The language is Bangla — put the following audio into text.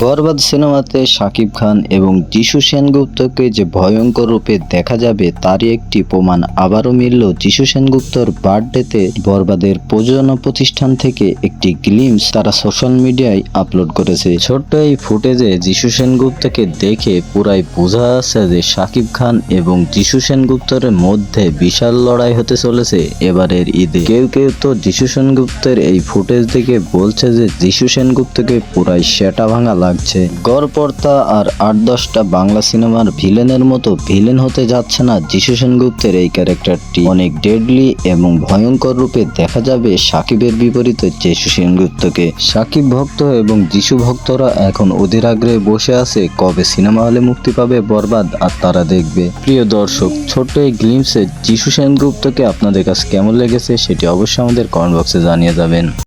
বরবাদ সিনেমাতে শাকিব খান এবং যিশু সেনগুপ্তকে যে ভয়ঙ্কর রূপে দেখা যাবে তারই একটি প্রমাণ আবারও মিলল যিশু সেনগুপ্তর বার্থডেতে বরবাদের প্রযোজনা প্রতিষ্ঠান থেকে একটি গ্লিমস তারা সোশ্যাল মিডিয়ায় আপলোড করেছে। ছোট্ট এই ফুটেজে যিশু সেনগুপ্তকে দেখে পুরাই বোঝা যাচ্ছে যে শাকিব খান এবং যিশু সেনগুপ্তর মধ্যে বিশাল লড়াই হতে চলেছে এবারের ঈদে। কেউ কেউ তো যিশু সেনগুপ্তের এই ফুটেজ দেখে বলছে যে যিশু সেনগুপ্তকে পুরাই সেটা ভাঙা লাগছে। গড়পর্তা আর আট দশটা বাংলা সিনেমার ভিলেনের মতো ভিলেন হতে যাচ্ছে না যিশু সেনগুপ্তের এই ক্যারেক্টারটি। অনেক ডেডলি এবং ভয়ঙ্কর রূপে দেখা যাবে সাকিবের বিপরীতে যিশু সেনগুপ্তকে। সাকিব ভক্ত এবং যিশু ভক্তরা এখন অধীর আগ্রহে বসে আছে কবে সিনেমা হলে মুক্তি পাবে বরবাদ আর তারা দেখবে। প্রিয় দর্শক, ছোট্ট এই গ্লিমসে যিশু সেনগুপ্তকে আপনাদের কাছে কেমন লেগেছে সেটি অবশ্যই আমাদের কমেন্ট বক্সে জানিয়ে যাবেন।